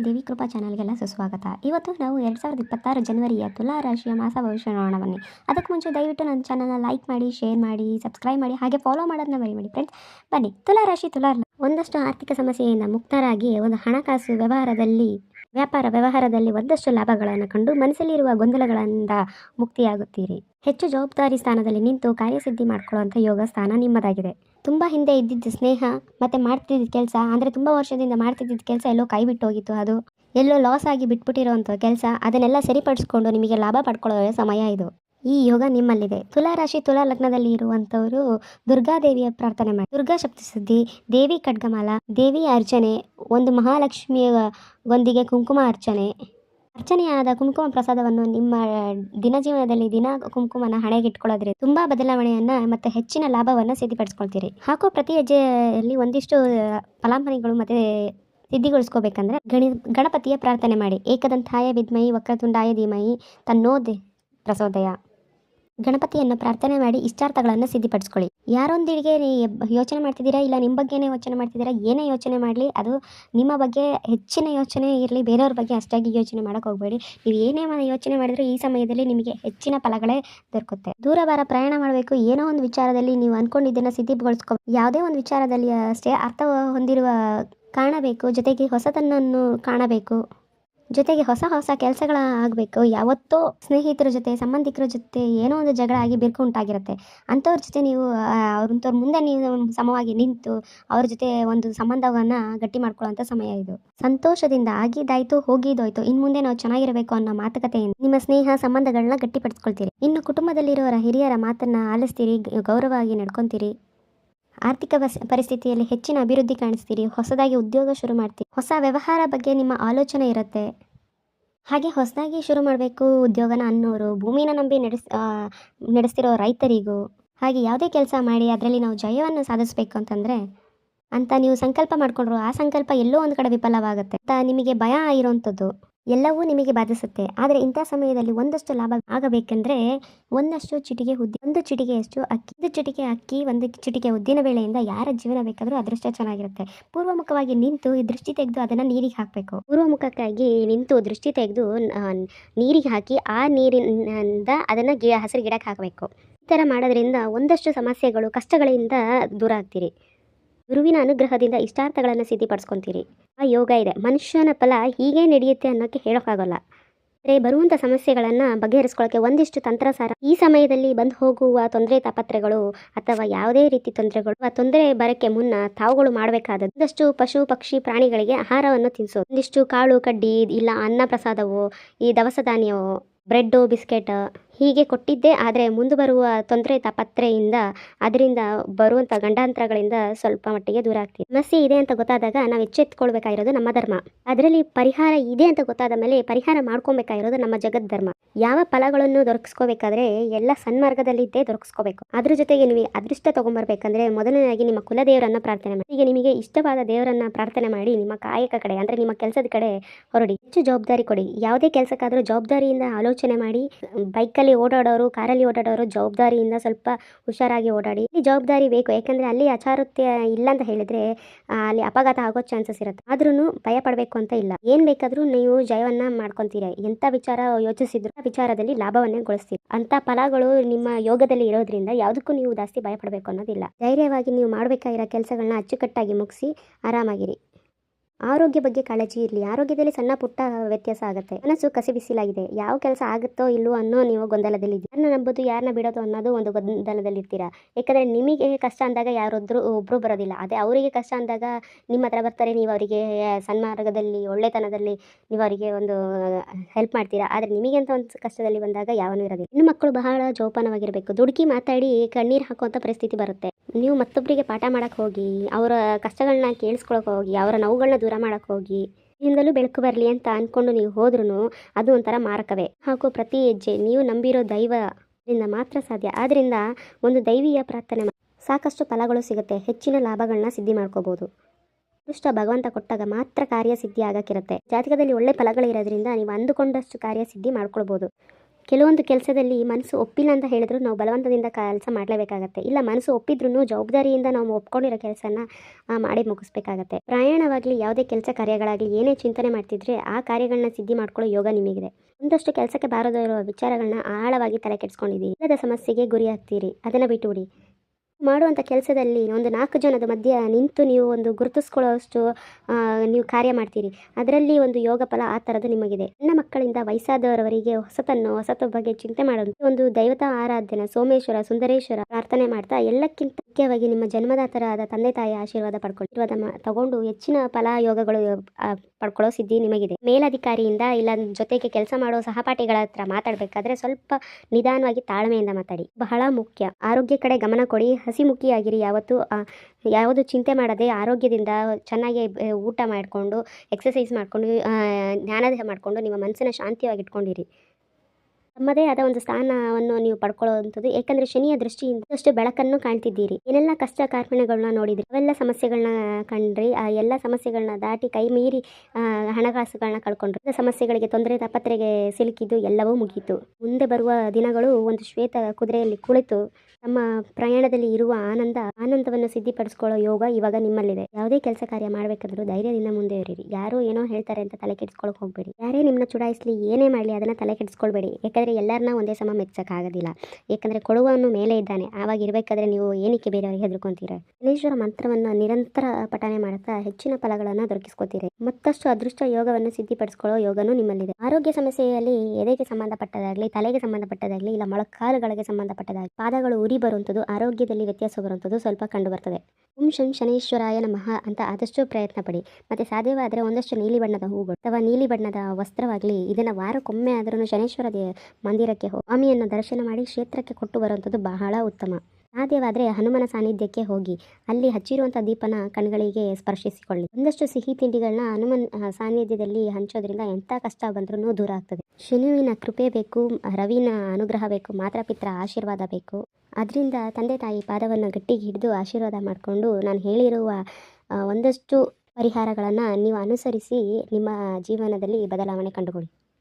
ದೇವಿ ಕೃಪಾ ಚಾನಲ್ಗೆಲ್ಲ ಸುಸ್ವಾಗತ. ಇವತ್ತು ನಾವು ಎರಡು ಸಾವಿರದ ಇಪ್ಪತ್ತಾರು ಜನವರಿಯ ತುಲಾ ರಾಶಿಯ ಮಾಸ ಭವಿಷ್ಯ ನೋಡೋಣ ಬನ್ನಿ. ಅದಕ್ಕೆ ಮುಂಚೆ ದಯವಿಟ್ಟು ನನ್ನ ಚಾನಲ್ನ ಲೈಕ್ ಮಾಡಿ, ಶೇರ್ ಮಾಡಿ, ಸಬ್ಸ್ಕ್ರೈಬ್ ಮಾಡಿ, ಹಾಗೆ ಫಾಲೋ ಮಾಡೋದನ್ನ ಮರಿಬೇಡಿ ಫ್ರೆಂಡ್ಸ್ ಬನ್ನಿ, ತುಲಾ ರಾಶಿ, ತುಲಾ ಒಂದಷ್ಟು ಆರ್ಥಿಕ ಸಮಸ್ಯೆಯಿಂದ ಮುಕ್ತರಾಗಿ ಒಂದು ಹಣಕಾಸು ವ್ಯವಹಾರದಲ್ಲಿ, ವ್ಯಾಪಾರ ವ್ಯವಹಾರದಲ್ಲಿ ಒಂದಷ್ಟು ಲಾಭಗಳನ್ನು ಕಂಡು ಮನಸ್ಸಲ್ಲಿರುವ ಗೊಂದಲಗಳಿಂದ ಮುಕ್ತಿಯಾಗುತ್ತೀರಿ. ಹೆಚ್ಚು ಜವಾಬ್ದಾರಿ ಸ್ಥಾನದಲ್ಲಿ ನಿಂತು ಕಾರ್ಯಸಿದ್ಧಿ ಮಾಡಿಕೊಳ್ಳುವಂಥ ಯೋಗ ಸ್ಥಾನ ನಿಮ್ಮದಾಗಿದೆ. ತುಂಬ ಹಿಂದೆ ಇದ್ದಿದ್ದ ಸ್ನೇಹ, ಮತ್ತು ಮಾಡ್ತಿದ್ದ ಕೆಲಸ, ಅಂದರೆ ತುಂಬ ವರ್ಷದಿಂದ ಮಾಡ್ತಿದ್ದ ಕೆಲಸ ಎಲ್ಲೋ ಕೈ ಬಿಟ್ಟು ಹೋಗಿತ್ತು ಅದು. ಎಲ್ಲೋ ಲಾಸ್ ಆಗಿ ಬಿಟ್ಬಿಟ್ಟಿರೋವಂಥ ಕೆಲಸ, ಅದನ್ನೆಲ್ಲ ಸರಿಪಡಿಸ್ಕೊಂಡು ನಿಮಗೆ ಲಾಭ ಪಡ್ಕೊಳ್ಳೋ ಸಮಯ ಇದು. ಈ ಯೋಗ ನಿಮ್ಮಲ್ಲಿದೆ. ತುಲಾ ರಾಶಿ ತುಲಾ ಲಗ್ನದಲ್ಲಿ ಇರುವಂಥವರು ದುರ್ಗಾದೇವಿಯ ಪ್ರಾರ್ಥನೆ ಮಾಡಿ. ದುರ್ಗಾ ಸಪ್ತಸಿದ್ಧಿ, ದೇವಿ ಖಡ್ಗಮಾಲ ದೇವಿ ಅರ್ಚನೆ, ಒಂದು ಮಹಾಲಕ್ಷ್ಮಿಯ ಒಂದಿಗೆ ಕುಂಕುಮ ಅರ್ಚನೆ. ಅರ್ಚನೆಯಾದ ಕುಂಕುಮ ಪ್ರಸಾದವನ್ನು ನಿಮ್ಮ ದಿನ ಜೀವನದಲ್ಲಿ ದಿನ ಕುಂಕುಮನ ಹಣೆಗೆ ಇಟ್ಕೊಳ್ಳೋದ್ರೆ ತುಂಬಾ ಬದಲಾವಣೆಯನ್ನ ಮತ್ತೆ ಹೆಚ್ಚಿನ ಲಾಭವನ್ನ ಸಿದ್ಧಿಪಡಿಸ್ಕೊಳ್ತೀರಿ. ಹಾಕೋ ಪ್ರತಿ ಹೆಜ್ಜೆಯಲ್ಲಿ ಒಂದಿಷ್ಟು ಫಲಾಫಲಿಗಳು ಮತ್ತೆ ಸಿದ್ಧಿಗೊಳಿಸ್ಕೋಬೇಕಂದ್ರೆ ಗಣಿ, ಗಣಪತಿಯ ಪ್ರಾರ್ಥನೆ ಮಾಡಿ. ಏಕದಂತಾಯ ವಿದ್ಮಯಿ ವಕ್ರತುಂಡಾಯ ಧೀಮಯಿ ತನ್ನೋದೆ ಪ್ರಸೋದಯ. ಗಣಪತಿಯನ್ನು ಪ್ರಾರ್ಥನೆ ಮಾಡಿ ಇಷ್ಟಾರ್ಥಗಳನ್ನು ಸಿದ್ಧಿಪಡಿಸ್ಕೊಳ್ಳಿ. ಯಾರೊಂದಿಗೆ ಯೋಚನೆ ಮಾಡ್ತಿದ್ದೀರಾ? ಇಲ್ಲ ನಿಮ್ಮ ಬಗ್ಗೆನೇ ಯೋಚನೆ ಮಾಡ್ತಿದ್ದೀರಾ? ಏನೇ ಯೋಚನೆ ಮಾಡಲಿ, ಅದು ನಿಮ್ಮ ಬಗ್ಗೆ ಹೆಚ್ಚಿನ ಯೋಚನೆ ಇರಲಿ, ಬೇರೆಯವ್ರ ಬಗ್ಗೆ ಅಷ್ಟಾಗಿ ಯೋಚನೆ ಮಾಡೋಕೆ ಹೋಗಬೇಡಿ. ನೀವು ಏನೇ ಯೋಚನೆ ಮಾಡಿದರೂ ಈ ಸಮಯದಲ್ಲಿ ನಿಮಗೆ ಹೆಚ್ಚಿನ ಫಲಗಳೇ ದೊರಕುತ್ತೆ. ದೂರ ಬಾರ ಪ್ರಯಾಣ ಮಾಡಬೇಕು. ಏನೋ ಒಂದು ವಿಚಾರದಲ್ಲಿ ನೀವು ಅಂದ್ಕೊಂಡಿದ್ದನ್ನು ಸಿದ್ಧಿಗೊಳಿಸ್ಕೊ ಯಾವುದೇ ಒಂದು ವಿಚಾರದಲ್ಲಿ ಅಷ್ಟೇ ಅರ್ಥ ಹೊಂದಿರುವ ಕಾಣಬೇಕು. ಜೊತೆಗೆ ಹೊಸತನನ್ನು ಕಾಣಬೇಕು. ಜೊತೆಗೆ ಹೊಸ ಹೊಸ ಕೆಲಸಗಳ ಆಗಬೇಕು. ಯಾವತ್ತೋ ಸ್ನೇಹಿತರ ಜೊತೆ, ಸಂಬಂಧಿಕರ ಜೊತೆ ಏನೋ ಒಂದು ಜಗಳ ಆಗಿ ಬಿರುಕು ಉಂಟಾಗಿರುತ್ತೆ. ಅಂಥವ್ರ ಜೊತೆ ನೀವು ಅವ್ರಂಥವ್ರ ಮುಂದೆ ನೀವು ಸಮವಾಗಿ ನಿಂತು ಅವ್ರ ಜೊತೆ ಒಂದು ಸಂಬಂಧವನ್ನು ಗಟ್ಟಿ ಮಾಡ್ಕೊಳ್ಳೋಂಥ ಸಮಯ ಇದು. ಸಂತೋಷದಿಂದ ಆಗಿದ್ದಾಯ್ತು, ಹೋಗಿದ್ದೋಯ್ತು. ಇನ್ನು ಮುಂದೆ ನಾವು ಚೆನ್ನಾಗಿರಬೇಕು ಅನ್ನೋ ಮಾತುಕತೆಯಿಂದ ನಿಮ್ಮ ಸ್ನೇಹ ಸಂಬಂಧಗಳನ್ನ ಗಟ್ಟಿಪಡಿಸ್ಕೊಳ್ತೀರಿ. ಇನ್ನು ಕುಟುಂಬದಲ್ಲಿರೋರ ಹಿರಿಯರ ಮಾತನ್ನ ಆಲಿಸ್ತೀರಿ ಗೌರವವಾಗಿ ನಡ್ಕೊಂತೀರಿ. ಆರ್ಥಿಕ ಪರಿಸ್ಥಿತಿಯಲ್ಲಿ ಹೆಚ್ಚಿನ ಅಭಿವೃದ್ಧಿ ಕಾಣಿಸ್ತೀರಿ. ಹೊಸದಾಗಿ ಉದ್ಯೋಗ ಶುರು ಮಾಡ್ತೀರಿ. ಹೊಸ ವ್ಯವಹಾರ ಬಗ್ಗೆ ನಿಮ್ಮ ಆಲೋಚನೆ ಇರುತ್ತೆ. ಹಾಗೆ ಹೊಸದಾಗಿ ಶುರು ಮಾಡಬೇಕು ಉದ್ಯೋಗನ ಅನ್ನೋರು, ಭೂಮಿನ ನಂಬಿ ನಡೆಸ್ ನಡೆಸ್ತಿರೋ ರೈತರಿಗೂ. ಹಾಗೆ ಯಾವುದೇ ಕೆಲಸ ಮಾಡಿ ಅದರಲ್ಲಿ ನಾವು ಜಯವನ್ನು ಸಾಧಿಸಬೇಕು ಅಂತಂದರೆ, ಅಂತ ನೀವು ಸಂಕಲ್ಪ ಮಾಡಿಕೊಂಡ್ರು ಆ ಸಂಕಲ್ಪ ಎಲ್ಲೋ ಒಂದು ಕಡೆ ವಿಫಲವಾಗುತ್ತೆ. ಅಂತ ನಿಮಗೆ ಭಯ ಇರೋವಂಥದ್ದು ಎಲ್ಲವೂ ನಿಮಗೆ ಬಾಧಿಸುತ್ತೆ. ಆದರೆ ಇಂಥ ಸಮಯದಲ್ಲಿ ಒಂದಷ್ಟು ಲಾಭ ಆಗಬೇಕೆಂದ್ರೆ ಒಂದಷ್ಟು ಚಿಟಿಗೆ ಉದ್ದಿ, ಒಂದು ಚಿಟಿಕೆಯಷ್ಟು ಅಕ್ಕಿ, ಒಂದು ಚಿಟಿಕೆ ಅಕ್ಕಿ, ಒಂದು ಚಿಟಿಕೆ ಉದ್ದಿನ ಬೇಳೆಯಿಂದ ಯಾರ ಜೀವನ ಬೇಕಾದರೂ ಅದೃಷ್ಟ ಚೆನ್ನಾಗಿರುತ್ತೆ. ಪೂರ್ವಮುಖವಾಗಿ ನಿಂತು ಈ ದೃಷ್ಟಿ ತೆಗೆದು ಅದನ್ನು ನೀರಿಗೆ ಹಾಕಬೇಕು. ಪೂರ್ವಮುಖಕ್ಕಾಗಿ ನಿಂತು ದೃಷ್ಟಿ ತೆಗೆದು ನೀರಿಗೆ ಹಾಕಿ ಆ ನೀರಿನಿಂದ ಅದನ್ನು ಗಿ, ಹಸಿರು ಗಿಡಕ್ಕೆ ಹಾಕಬೇಕು. ಈ ಥರ ಮಾಡೋದ್ರಿಂದ ಒಂದಷ್ಟು ಸಮಸ್ಯೆಗಳು, ಕಷ್ಟಗಳಿಂದ ದೂರ ಆಗ್ತೀರಿ. ಗುರುವಿನ ಅನುಗ್ರಹದಿಂದ ಇಷ್ಟಾರ್ಥಗಳನ್ನು ಸಿದ್ಧಿಪಡಿಸ್ಕೊತೀರಿ. ಆ ಯೋಗ ಇದೆ. ಮನುಷ್ಯನ ಫಲ ಹೀಗೆ ನಡೆಯುತ್ತೆ ಅನ್ನೋಕ್ಕೆ ಹೇಳೋಕ್ಕಾಗಲ್ಲ ಆದರೆ ಬರುವಂಥ ಸಮಸ್ಯೆಗಳನ್ನು ಬಗೆಹರಿಸ್ಕೊಳ್ಳೋಕ್ಕೆ ಒಂದಿಷ್ಟು ತಂತ್ರಸಾರ ಈ ಸಮಯದಲ್ಲಿ ಬಂದು ಹೋಗುವ ತೊಂದರೆ ತಾಪತ್ರೆಗಳು ಅಥವಾ ಯಾವುದೇ ರೀತಿ ತೊಂದರೆಗಳು ಆ ತೊಂದರೆ ಬರೋಕ್ಕೆ ಮುನ್ನ ತಾವುಗಳು ಮಾಡಬೇಕಾದ ಒಂದಷ್ಟು ಪಶು, ಪಕ್ಷಿ, ಪ್ರಾಣಿಗಳಿಗೆ ಆಹಾರವನ್ನು ತಿನ್ನಿಸೋದು ಒಂದಿಷ್ಟು ಕಾಳು, ಕಡ್ಡಿ, ಇಲ್ಲ ಅನ್ನ ಪ್ರಸಾದವೋ, ಈ ದವಸ ಧಾನ್ಯವೋ, ಬ್ರೆಡ್ಡು, ಬಿಸ್ಕೆಟ್ ಹೀಗೆ ಕೊಟ್ಟಿದ್ದೆ, ಆದರೆ ಮುಂದೆ ಬರುವ ತೊಂದರೆ ತಾಪತ್ರೆಯಿಂದ, ಅದರಿಂದ ಬರುವಂಥ ಗಂಡಾಂತರಗಳಿಂದ ಸ್ವಲ್ಪ ಮಟ್ಟಿಗೆ ದೂರ ಆಗ್ತೀವಿ ಸಮಸ್ಯೆ ಇದೆ ಅಂತ ಗೊತ್ತಾದಾಗ ನಾವು ಎಚ್ಚೆತ್ಕೊಳ್ಬೇಕಾಗಿರೋದು ನಮ್ಮ ಧರ್ಮ. ಅದರಲ್ಲಿ ಪರಿಹಾರ ಇದೆ ಅಂತ ಗೊತ್ತಾದ ಮೇಲೆ ಪರಿಹಾರ ಮಾಡ್ಕೊಬೇಕಾಗಿರೋದು ನಮ್ಮ ಜಗದ್ ಧರ್ಮ ಯಾವ ಫಲಗಳನ್ನು ದೊರಕಿಸ್ಕೋಬೇಕಾದ್ರೆ ಎಲ್ಲ ಸನ್ಮಾರ್ಗದಲ್ಲಿದ್ದೇ ದೊರಕಿಸ್ಕೋಬೇಕು. ಅದ್ರ ಜೊತೆಗೆ ನೀವು ಅದೃಷ್ಟ ತಗೊಂಬರ್ಬೇಕಂದ್ರೆ ಮೊದಲನೇದಾಗಿ ನಿಮ್ಮ ಕುಲದೇವರನ್ನ ಪ್ರಾರ್ಥನೆ ಮಾಡಿ. ಈಗ ನಿಮಗೆ ಇಷ್ಟವಾದ ದೇವರನ್ನ ಪ್ರಾರ್ಥನೆ ಮಾಡಿ ನಿಮ್ಮ ಕಾಯಕ ಕಡೆ, ಅಂದರೆ ನಿಮ್ಮ ಕೆಲಸದ ಕಡೆ ಹೊರಡಿ. ಹೆಚ್ಚು ಜವಾಬ್ದಾರಿ ಕೊಡಿ. ಯಾವುದೇ ಕೆಲಸಕ್ಕಾದರೂ ಜವಾಬ್ದಾರಿಯಿಂದ ಆಲೋಚನೆ ಮಾಡಿ ಬೈಕಲ್ಲಿ ಓಡಾಡೋರು, ಕಾರಲ್ಲಿ ಓಡಾಡೋರು ಜವಾಬ್ದಾರಿಯಿಂದ ಸ್ವಲ್ಪ ಹುಷಾರಾಗಿ ಓಡಾಡಿ. ಇಲ್ಲಿ ಜವಾಬ್ದಾರಿ ಬೇಕು, ಯಾಕಂದರೆ ಅಲ್ಲಿ ಅಚಾರುತ್ಯ ಇಲ್ಲ ಅಂತ ಹೇಳಿದರೆ ಅಲ್ಲಿ ಅಪಘಾತ ಆಗೋ ಚಾನ್ಸಸ್ ಇರುತ್ತೆ. ಆದ್ರೂ ಭಯ ಪಡಬೇಕು ಅಂತ ಇಲ್ಲ. ಏನು ಬೇಕಾದರೂ ನೀವು ಜಯವನ್ನ ಮಾಡ್ಕೊತೀರ. ಎಂಥ ವಿಚಾರ ಯೋಚಿಸಿದ್ರು ವಿಚಾರದಲ್ಲಿ ಲಾಭವನ್ನೇ ಗಳಿಸ್ತೀರಿ. ಅಂಥ ಫಲಗಳು ನಿಮ್ಮ ಯೋಗದಲ್ಲಿ ಇರೋದ್ರಿಂದ ಯಾವುದಕ್ಕೂ ನೀವು ಜಾಸ್ತಿ ಭಯ ಪಡಬೇಕು ಅನ್ನೋದಿಲ್ಲ. ಧೈರ್ಯವಾಗಿ ನೀವು ಮಾಡಬೇಕಾಗಿರೋ ಕೆಲಸಗಳನ್ನ ಅಚ್ಚುಕಟ್ಟಾಗಿ ಮುಗಿಸಿ ಆರಾಮಾಗಿರಿ. ಆರೋಗ್ಯ ಬಗ್ಗೆ ಕಾಳಜಿ ಇರಲಿ. ಆರೋಗ್ಯದಲ್ಲಿ ಸಣ್ಣ ಪುಟ್ಟ ವ್ಯತ್ಯಾಸ ಆಗುತ್ತೆ. ಮನಸ್ಸು ಕಸಿ ಬಿಸಿಲಾಗಿದೆ ಯಾವ ಕೆಲಸ ಆಗುತ್ತೋ ಇಲ್ಲೋ ಅನ್ನೋ ನೀವು ಗೊಂದಲದಲ್ಲಿ ಯಾರನ್ನ ನಂಬೋದು, ಯಾರನ್ನ ಬಿಡೋದು ಅನ್ನೋದು ಒಂದು ಗೊಂದಲದಲ್ಲಿರ್ತೀರಾ? ಯಾಕಂದರೆ ನಿಮಗೆ ಕಷ್ಟ ಅಂದಾಗ ಯಾರೊಬ್ಬರು ಒಬ್ಬರು ಬರೋದಿಲ್ಲ. ಅದೇ ಅವರಿಗೆ ಕಷ್ಟ ಅಂದಾಗ ನಿಮ್ಮ ಹತ್ರ ಬರ್ತಾರೆ, ನೀವು ಅವರಿಗೆ ಸನ್ಮಾರ್ಗದಲ್ಲಿ, ಒಳ್ಳೆತನದಲ್ಲಿ ನೀವು ಅವರಿಗೆ ಒಂದು ಹೆಲ್ಪ್ ಮಾಡ್ತೀರಾ? ಆದರೆ ನಿಮಗೆ ಅಂತ ಒಂದು ಕಷ್ಟದಲ್ಲಿ ಬಂದಾಗ ಯಾವನೂ ಇರೋದಿಲ್ಲ. ನಿಮ್ಮ ಮಕ್ಕಳು ಬಹಳ ಜೋಪಾನವಾಗಿರಬೇಕು. ದುಡುಕಿ ಮಾತಾಡಿ ಕಣ್ಣೀರು ಹಾಕುವಂಥ ಪರಿಸ್ಥಿತಿ ಬರುತ್ತೆ. ನೀವು ಮತ್ತೊಬ್ಬರಿಗೆ ಪಾಠ ಮಾಡಕ್ಕೆ ಹೋಗಿ, ಅವರ ಕಷ್ಟಗಳನ್ನ ಕೇಳಿಸ್ಕೊಳಕ್ಕೆ ಹೋಗಿ, ಅವರ ನೋವುಗಳನ್ನ ದೂರ ಮಾಡಕ್ಕೆ ಹೋಗಿ, ಇಲ್ಲಿಂದಲೂ ಬೆಳಕು ಬರಲಿ ಅಂತ ಅಂದ್ಕೊಂಡು ನೀವು ಹೋದ್ರೂ ಅದು ಒಂಥರ ಮಾರಕವೇ. ಹಾಗೂ ಪ್ರತಿ ಹೆಜ್ಜೆ ನೀವು ನಂಬಿರೋ ದೈವದಿಂದ ಮಾತ್ರ ಸಾಧ್ಯ. ಆದ್ದರಿಂದ ಒಂದು ದೈವೀಯ ಪ್ರಾರ್ಥನೆ. ಸಾಕಷ್ಟು ಫಲಗಳು ಸಿಗುತ್ತೆ. ಹೆಚ್ಚಿನ ಲಾಭಗಳನ್ನ ಸಿದ್ಧಿ ಮಾಡ್ಕೋಬೋದು. ಅದೃಷ್ಟ ಭಗವಂತ ಕೊಟ್ಟಾಗ ಮಾತ್ರ ಕಾರ್ಯ ಸಿದ್ಧಿ ಆಗಕ್ಕಿರುತ್ತೆ. ಜಾತಕದಲ್ಲಿ ಒಳ್ಳೆ ಫಲಗಳಿರೋದ್ರಿಂದ ನೀವು ಅಂದುಕೊಂಡಷ್ಟು ಕಾರ್ಯ ಸಿದ್ಧಿ ಮಾಡ್ಕೊಳ್ಬೋದು. ಕೆಲವೊಂದು ಕೆಲಸದಲ್ಲಿ ಮನಸ್ಸು ಒಪ್ಪಿಲ್ಲ ಅಂತ ಹೇಳಿದ್ರು ನಾವು ಬಲವಂತದಿಂದ ಕೆಲಸ ಮಾಡಲೇಬೇಕಾಗತ್ತೆ. ಇಲ್ಲ ಮನಸ್ಸು ಒಪ್ಪಿದ್ರೂ ಜವಾಬ್ದಾರಿಯಿಂದ ನಾವು ಒಪ್ಕೊಂಡಿರೋ ಕೆಲಸನ ಮಾಡಿ ಮುಗಿಸ್ಬೇಕಾಗತ್ತೆ. ಪ್ರಯಾಣವಾಗಲಿ ಯಾವುದೇ ಕೆಲಸ ಕಾರ್ಯಗಳಾಗಲಿ ಏನೇ ಚಿಂತನೆ ಮಾಡ್ತಿದ್ರೆ ಆ ಕಾರ್ಯಗಳನ್ನ ಸಿದ್ಧಿ ಮಾಡ್ಕೊಳ್ಳೋ ಯೋಗ ನಿಮಗಿದೆ. ಒಂದಷ್ಟು ಕೆಲಸಕ್ಕೆ ಬಾರದಿರುವ ವಿಚಾರಗಳನ್ನ ಆಳವಾಗಿ ತಲೆ ಕೆಡಿಸ್ಕೊಂಡಿದ್ದೀರಿ. ಇಲ್ಲದ ಸಮಸ್ಯೆಗೆ ಗುರಿ ಆಗ್ತೀರಿ. ಅದನ್ನು ಬಿಟ್ಟುಬಿಡಿ ಮಾಡುವಂಥ ಕೆಲಸದಲ್ಲಿ ಒಂದು ನಾಲ್ಕು ಜನದ ಮಧ್ಯೆ ನಿಂತು ನೀವು ಒಂದು ಗುರುತಿಸ್ಕೊಳ್ಳೋಷ್ಟು ನೀವು ಕಾರ್ಯ ಮಾಡ್ತೀರಿ. ಅದರಲ್ಲಿ ಒಂದು ಯೋಗ ಫಲ ಆ ಥರದ್ದು ನಿಮಗಿದೆ. ಸಣ್ಣ ಮಕ್ಕಳಿಂದ ವಯಸ್ಸಾದವರವರಿಗೆ ಹೊಸತನ್ನು ಹೊಸತ ಬಗ್ಗೆ ಚಿಂತೆ ಮಾಡೋದು ಒಂದು ದೈವತ ಆರಾಧನೆ, ಸೋಮೇಶ್ವರ, ಸುಂದರೇಶ್ವರ ಪ್ರಾರ್ಥನೆ ಮಾಡ್ತಾ ಎಲ್ಲಕ್ಕಿಂತ ಮುಖ್ಯವಾಗಿ ನಿಮ್ಮ ಜನ್ಮದಾತರಾದ ತಂದೆ ತಾಯಿ ಆಶೀರ್ವಾದ ಪಡ್ಕೊಳ್ಳಿ ತಗೊಂಡು ಹೆಚ್ಚಿನ ಫಲ ಯೋಗಗಳು ಪಡ್ಕೊಳ್ಳೋ ಸಿದ್ಧಿ ನಿಮಗಿದೆ. ಮೇಲಧಿಕಾರಿಯಿಂದ ಇಲ್ಲ, ಜೊತೆಗೆ ಕೆಲಸ ಮಾಡೋ ಸಹಪಾಠಿಗಳ ಹತ್ರ ಮಾತಾಡಬೇಕಾದ್ರೆ ಸ್ವಲ್ಪ ನಿಧಾನವಾಗಿ ತಾಳ್ಮೆಯಿಂದ ಮಾತಾಡಿ. ಬಹಳ ಮುಖ್ಯ. ಆರೋಗ್ಯ ಕಡೆ ಗಮನ ಕೊಡಿ. ಹಸಿಮುಖಿಯಾಗಿರಿ ಯಾವತ್ತು ಯಾವುದು ಚಿಂತೆ ಮಾಡದೆ ಆರೋಗ್ಯದಿಂದ ಚೆನ್ನಾಗಿ ಊಟ ಮಾಡಿಕೊಂಡು ಎಕ್ಸಸೈಸ್ ಮಾಡಿಕೊಂಡು ಧ್ಯಾನ ಮಾಡಿಕೊಂಡು ನಿಮ್ಮ ಮನಸ್ಸನ್ನು ಶಾಂತಿಯಾಗಿ ಇಟ್ಕೊಂಡಿರಿ ತಮ್ಮದೇ ಆದ ಒಂದು ಸ್ಥಾನವನ್ನು ನೀವು ಪಡ್ಕೊಳ್ಳುವಂಥದ್ದು. ಯಾಕಂದ್ರೆ ಶನಿಯ ದೃಷ್ಟಿಯಿಂದ ಅಷ್ಟು ಬೆಳಕನ್ನು ಕಾಣ್ತಿದ್ದೀರಿ. ಏನೆಲ್ಲ ಕಷ್ಟ ಕಾರ್ಪಣ್ಯಗಳನ್ನ ನೋಡಿದ್ರಿ? ಅವೆಲ್ಲ ಸಮಸ್ಯೆಗಳನ್ನ ಕಂಡ್ರಿ. ಆ ಎಲ್ಲ ಸಮಸ್ಯೆಗಳನ್ನ ದಾಟಿ ಕೈ ಮೀರಿ ಹಣಕಾಸುಗಳನ್ನ ಕಳ್ಕೊಂಡ್ರಿ. ಸಮಸ್ಯೆಗಳಿಗೆ ತೊಂದರೆ, ತಾಪತ್ರೆಗೆ ಸಿಲುಕಿದ್ದು ಎಲ್ಲವೂ ಮುಗೀತು. ಮುಂದೆ ಬರುವ ದಿನಗಳು ಒಂದು ಶ್ವೇತ ಕುದುರೆಯಲ್ಲಿ ಕುಳಿತು ನಮ್ಮ ಪ್ರಯಾಣದಲ್ಲಿ ಇರುವ ಆನಂದ, ಆನಂದವನ್ನು ಸಿದ್ಧಿಪಡಿಸ್ಕೊಳ್ಳೋ ಯೋಗ ಇವಾಗ ನಿಮ್ಮಲ್ಲಿದೆ. ಯಾವುದೇ ಕೆಲಸ ಕಾರ್ಯ ಮಾಡಬೇಕಾದ್ರೂ ಧೈರ್ಯದಿಂದ ಮುಂದೆ ಇರಿರಿ ಯಾರು ಏನೋ ಹೇಳ್ತಾರೆ ಅಂತ ತಲೆ ಕೆಡಿಸ್ಕೊಳಕ್ ಹೋಗ್ಬೇಡಿ. ಯಾರೇ ನಿಮ್ಮನ್ನ ಚುಡಾಯಿಸ್ಲಿ, ಏನೇ ಮಾಡಲಿ ಅದನ್ನ ತಲೆ ಕೆಡಿಸ್ಕೊಳ್ಬೇಡಿ. ಯಾಕಂದ್ರೆ ಎಲ್ಲರನ್ನ ಒಂದೇ ಸಮ ಮೆಚ್ಚಕ್ಕಾಗೋದಿಲ್ಲ ಯಾಕಂದ್ರೆ ಕೊಡುವನು ಮೇಲೆ ಇದ್ದಾನೆ. ಆವಾಗ ಇರಬೇಕಾದ್ರೆ ನೀವು ಏನಕ್ಕೆ ಬೇರೆಯವರಿಗೆ ಹೆದರ್ಕೊಂತೀರ? ಶನೇಶ್ವರ ಮಂತ್ರವನ್ನು ನಿರಂತರ ಪಠನೆ ಮಾಡುತ್ತಾ ಹೆಚ್ಚಿನ ಫಲಗಳನ್ನು ದೊರಕಿಸ್ಕೊತೀರಿ. ಮತ್ತಷ್ಟು ಅದೃಷ್ಟ ಯೋಗವನ್ನು ಸಿದ್ಧಿಪಡಿಸ್ಕೊಳ್ಳೋ ಯೋಗನೂ ನಿಮ್ಮಲ್ಲಿದೆ. ಆರೋಗ್ಯ ಸಮಸ್ಯೆಯಲ್ಲಿ ಎದೆಗೆ ಸಂಬಂಧಪಟ್ಟದಾಗಲಿ, ತಲೆಗೆ ಸಂಬಂಧಪಟ್ಟದಾಗಲಿ, ಇಲ್ಲ ಮೊಳಕಾಲುಗಳಿಗೆ ಸಂಬಂಧಪಟ್ಟದಾಗಲಿ, ಪಾದಗಳು ಬರುವಂಥದ್ದು, ಆರೋಗ್ಯದಲ್ಲಿ ವ್ಯತ್ಯಾಸ ಬರುವಂಥದ್ದು ಸ್ವಲ್ಪ ಕಂಡು ಬರ್ತದೆ ಓಂ ಶಂ ಶನೇಶ್ವರಾಯ ನಮಃ ಅಂತ ಆದಷ್ಟು ಪ್ರಯತ್ನ ಪಡಿ ಮತ್ತೆ ಸಾಧ್ಯವಾದರೆ ಒಂದಷ್ಟು ನೀಲಿ ಬಣ್ಣದ ಹೂಗಳು ಅಥವಾ ನೀಲಿ ಬಣ್ಣದ ವಸ್ತ್ರವಾಗಲಿ, ಇದನ್ನು ವಾರಕ್ಕೊಮ್ಮೆ ಆದರೂ ಶನೇಶ್ವರ ಮಂದಿರಕ್ಕೆ ಸ್ವಾಮಿಯನ್ನು ದರ್ಶನ ಮಾಡಿ ಕ್ಷೇತ್ರಕ್ಕೆ ಕೊಟ್ಟು ಬರುವಂಥದ್ದು ಬಹಳ ಉತ್ತಮ. ಸಾಧ್ಯವಾದರೆ ಹನುಮನ ಸಾನ್ನಿಧ್ಯಕ್ಕೆ ಹೋಗಿ, ಅಲ್ಲಿ ಹಚ್ಚಿರುವಂಥ ದೀಪನ ಕಣ್ಗಳಿಗೆ ಸ್ಪರ್ಶಿಸಿಕೊಳ್ಳಿ. ಒಂದಷ್ಟು ಸಿಹಿ ತಿಂಡಿಗಳನ್ನ ಹನುಮನ್ ಸಾನ್ನಿಧ್ಯದಲ್ಲಿ ಹಂಚೋದ್ರಿಂದ ಎಂಥ ಕಷ್ಟ ಬಂದ್ರೂ ದೂರ ಆಗ್ತದೆ. ಶನಿವಿನ ಕೃಪೆ ಬೇಕು, ರವಿನ ಅನುಗ್ರಹ ಬೇಕು ಮಾತಾಪಿತ್ರ ಆಶೀರ್ವಾದ ಬೇಕು. ಅದರಿಂದ ತಂದೆ ತಾಯಿ ಪಾದವನ್ನು ಗಟ್ಟಿಗೆ ಹಿಡಿದು ಆಶೀರ್ವಾದ ಮಾಡಿಕೊಂಡು ನಾನು ಹೇಳಿರುವ ಒಂದಷ್ಟು ಪರಿಹಾರಗಳನ್ನು ನೀವು ಅನುಸರಿಸಿ ನಿಮ್ಮ ಜೀವನದಲ್ಲಿ ಬದಲಾವಣೆ ಕಂಡುಕೊಳ್ಳಿ.